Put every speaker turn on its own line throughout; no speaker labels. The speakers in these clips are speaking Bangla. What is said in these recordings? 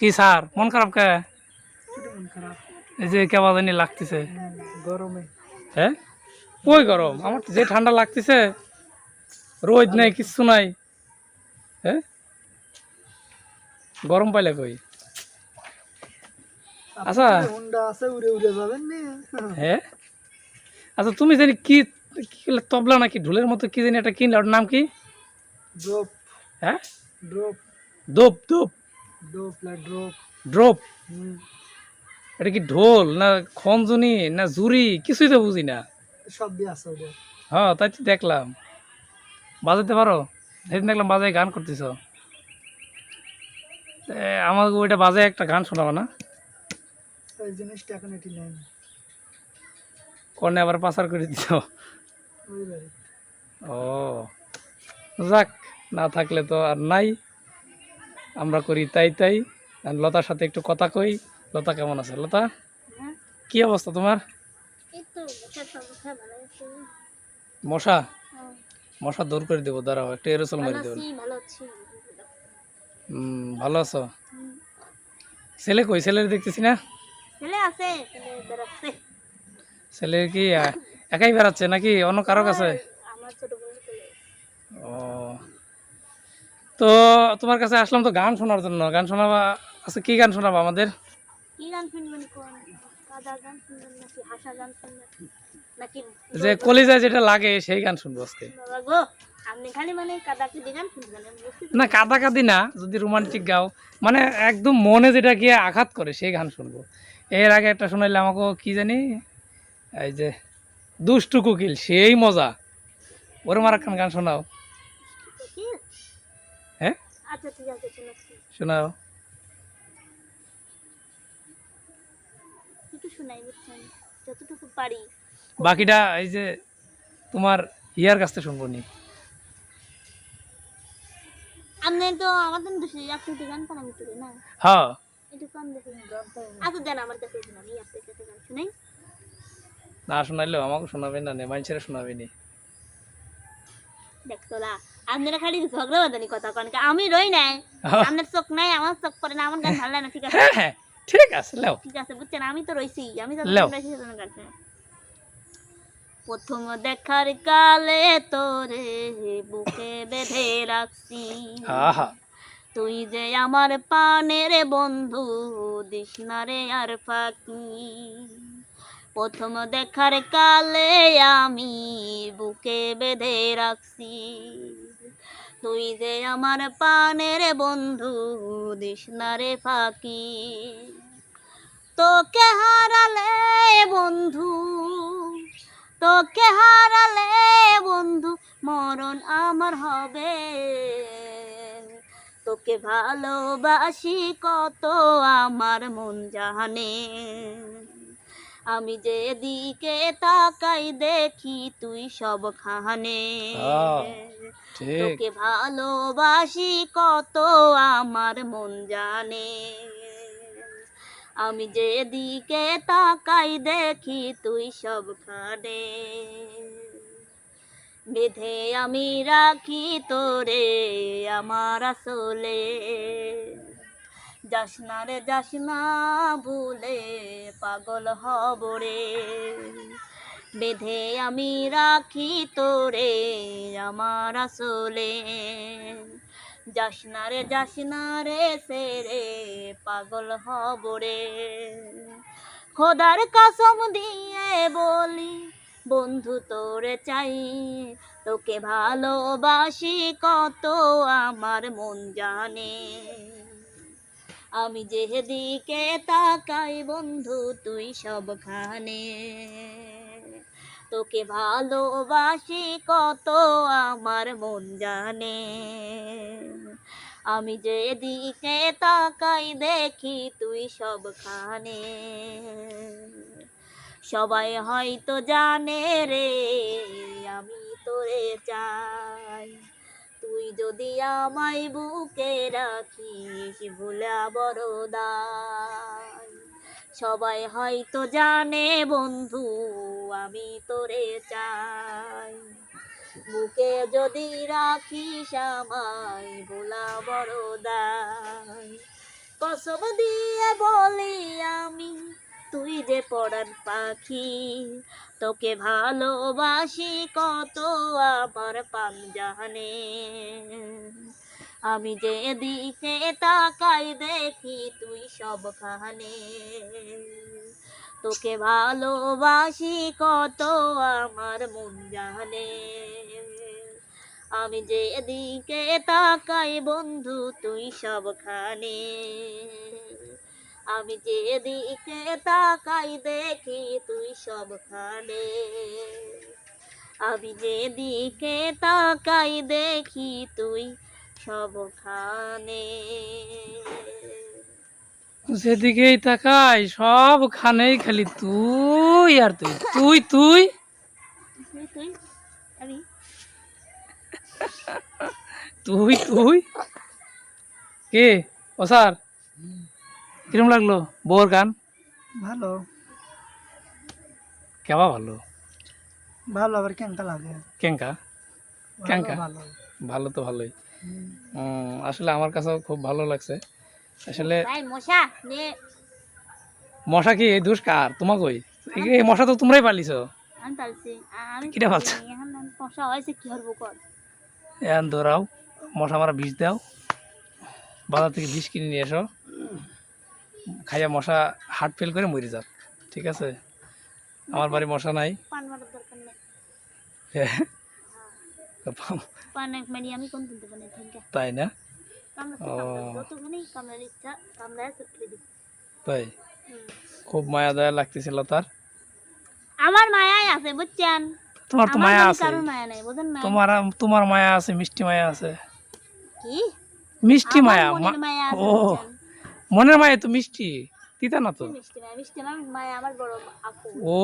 কি স্যার? মন খারাপ কে? এই যে কেমন জানি লাগতেছে।
গরমে।
হ্যাঁ? ওই গরম? আমার যে ঠান্ডা লাগতেছে রোদ নাই কিচ্ছু নাই। হ্যাঁ? গরম পাইলে কই? আচ্ছা। হ্যাঁ? আচ্ছা তুমি জানি কি কি তবলা নাকি ঢোলের মতো কি জানি একটা কিনলে ওটার নাম কি?
ড্রপ।
হ্যাঁ?
ড্রপ।
দোপ দোপ
ড্রপ লা ড্রপ
ড্রপ
হুম।
এটা কি ঢোল না খঞ্জনি না জুরি কিছুই তো বুঝি না।
সব দিয়ে আছে ওদের।
হ্যাঁ তাই তো দেখলাম। বাজাতে পারো? সেদিন দেখলাম বাজায় গান করতেছ। এ, আমাকে ওইটা বাজায় একটা গান শোনাবো না?
জিনিসটা এখন এটি নেই।
কর্ণে আবার পাচার করে
ওই
ও যাক না থাকলে তো আর নাই। আমরা করি তাই তাই। লতার সাথে একটু কথা কই। লতা কেমন আছে? লতা? কি অবস্থা তোমার? মশা মশা? দূর করে দেবো দাঁড়াও একটু এরোসল মারি দেবো। ভালো আছো ছেলে কই? ছেলের দেখতেছি না?
ছেলে
কি একাই বেড়াচ্ছে নাকি? অন্য কারও কাছে?
ছেলে।
ও তো তোমার কাছে আসলাম তো গান শোনার জন্য। গান শোনাবা আচ্ছা কি গান শোনাবা আমাদের?
কি গান শুনবেন কোন? কাদা গান শুনবেন নাকি হাসা গান শুনবেন? নাকি
যে কলিজায় যেটা লাগে সেই গান শুনব আজকে।
বাবা আপনি খালি মানে কাদা কি গান শুনবেন আমি
না কাদা কাদি না যদি রোমান্টিক গাও। মানে একদম মনে যেটা গিয়ে আঘাত করে সেই গান শুনব। এর আগে একটা শোনাইলে আমাকে কি জানি এই যে দুষ্টু কুকিল সেই মজা। ওরম আর গান শোনাও।
আচ্ছা ঠিক আছে শোনাচ্ছি
শোনাও।
একটু শোনাই বুঝছেন? যতটুকু পারি।
বাকিটা এই যে তোমার ইয়ার কাছ থেকে শুনব নি।
আপনি তো আমাদের আপনি তো গান পান আমি তো না
হ্যাঁ।
একটু কম দেখে আচ্ছা দেন আমার কাছে দিন আমি আপনার কাছে গান শুনাই।
না শোনাইলেও আমাকে শোনাবে না মানুষেরা শোনাবে নি
দেখতো না আপনারা খালি ঝগড়া বাদানি কথা কন আমি রই নাই। আপনার চোখ নাই আমার চোখ পড়ে না আমার গান ভালো না ঠিক আছে?
হ্যাঁ হ্যাঁ ঠিক আছে লেও।
ঠিক আছে বুঝছেন আমি তো রইছি আমি তো রইছি সেজন্য গান প্রথম দেখার কালে তোরে বুকে বেঁধে রাখছি। তুই যে আমার পানের বন্ধু দিস না রে আর ফাঁকি। প্রথম দেখার কালে আমি বুকে বেঁধে রাখছি। তুই যে আমার পানের বন্ধু, দিস না ফাঁকি। তোকে হারালে বন্ধু, তোকে হারালে বন্ধু, মরণ আমার হবে। তোকে ভালোবাসি কত আমার মন জানে। আমি যেদিকে তাকাই দেখি তুই সব খানে তোকে ভালোবাসি কত আমার মন জানে। আমি যেদিকে তাকাই দেখি তুই সব খানে বেঁধে আমি রাখি তোরে আমার আসলে। যাস না রে, যাস না ভুলে পাগল হব রে। বেঁধে আমি রাখি তোরে আমার আসলে। যাস না রে, যাস না রে, সে রে পাগল হব রে। খোদার কাসম দিয়ে বলি, বন্ধু তোরে চাই, তোকে ভালোবাসি কত আমার মন জানে। আমি যেদিকে তাকাই বন্ধু, তুই সবখানে। তোকে ভালোবাসি কত, আমার মন জানে। আমি যেদিকে তাকাই দেখি, তুই সবখানে। সবাই হয়তো জানে রে, আমি তোরে চাই। তুই যদি আমায় বুকে রাখিস, ভুলা বড় দায় সবাই হয়তো জানে বন্ধু, আমি তোরে চাই। বুকে যদি রাখিস আমায়, ভোলা বড় দায় কসম দিয়ে বলি আমি তুই যে পড়ান পাখি, তোকে ভালোবাসি কত আমার পান জানে আমি যে দিকে তাকাই দেখি তুই সবখানে। তোকে ভালোবাসি কত আমার মন জানে আমি যে দিকে তাকাই বন্ধু তুই সবখানে। আমি যে দিকে তাকাই দেখি তুই সবখানে। আমি যে দিকে তাকাই দেখি তুই সবখানে।
যেদিকেই তাকাই সবখানেই খালি তুই আর তুই। তুই তুই?
তুই তুই আমি।
তুই তুই? কে? ও স্যার কিরম লাগল? বোর গান?
ভালো।
কেবা ভালো?
ভালো আবার কেনটা লাগে।
কেঙ্কা? কেঙ্কা?
ভালো।
ভালো তো ভালোই। আসলে আমার কাছেও খুব ভালো লাগছে। আসলে
ভাই মশা নে।
মশা কি? এই দোষ কার? তোমাকই এই- এই মশা তো তোমরাই পালিছ
আমি পালছি। আমি
কিটা পালছো?
এখন মশা হয়েছে কি করব কর?
এখন ধরাও। মশা মারা বিষ দাও। বাজার থেকে বিষ কিনে নিয়ে এসো। খাইয়া মশা হার্ট ফেল করে মরে যাক ঠিক আছে? আমার বাড়ি মশা নাই।
থ্যাংক
তাই না? তাই? খুব মায়া দয়া লাগতেছিল তার।
আমার মায়াই আছে বুঝছেন?
তোমার তো মায়া আছে। তোমার তোমার মায়া আছে মিষ্টি মায়া আছে।
কি?
মিষ্টি মায়া
মায়া
ও? মনের মায়া তো মিষ্টি তিতা না তো?
মিষ্টি মায়া? মিষ্টি মায়া মায়া আমার বড় আপু।
ও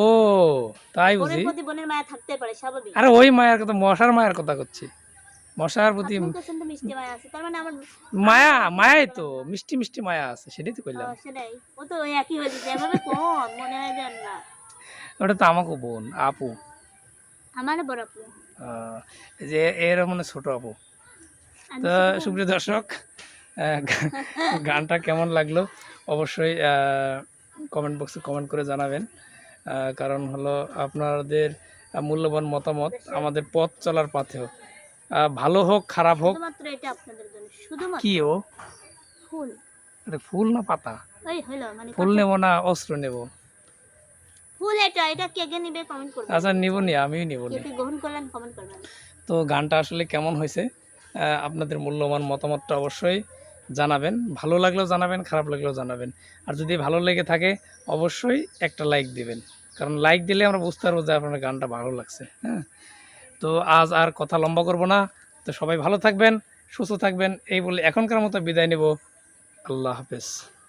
তাই বুঝি?
প্রতি বোনের মায়া থাকতে পারে স্বাভাবিক।
আরে ওই মায়ের কথা মশার মায়ের কথা করছি। মশার প্রতি
আপনার কাছে তো মিষ্টি মায়া আছে তার মানে আমার
মায়া মায়াই তো মিষ্টি মিষ্টি মায়া আছে সেটাই তো
ও,
কইলাম
সেটাই। ও তো ওই একই হয়েছে এভাবে কোন মনে হয় যেন না।
ওটা তো আমাকে বোন আপু।
আমার বড় আপু।
যে এর মানে ছোট আপু। তো সুপ্রিয় দর্শক গানটা কেমন লাগল? অবশ্যই কমেন্ট বক্সে কমেন্ট করে জানাবেন। কারণ হলো আপনাদের মূল্যবান মতামত আমাদের পথ চলার পথেও। ভালো হোক খারাপ হোক। কি ও?
ফুল।
না পাতা?
মানে
ফুল নেব না অস্ত্র নেব? আচ্ছা নিব নি আমিও নিব তো গানটা আসলে কেমন হয়েছে? আপনাদের মূল্যবান মতামতটা অবশ্যই জানাবেন, ভালো লাগলেও জানাবেন, খারাপ লাগলেও জানাবেন। আর যদি ভালো লেগে থাকে, অবশ্যই একটা লাইক দিবেন। কারণ লাইক দিলে আমরা বুঝতে পারব যে আপনার গানটা ভালো লাগছে হ্যাঁ? তো আজ আর কথা লম্বা করব না। তো সবাই ভালো থাকবেন, সুস্থ থাকবেন, এই বলে এখনকার মতো বিদায় নেব। আল্লাহ হাফেজ।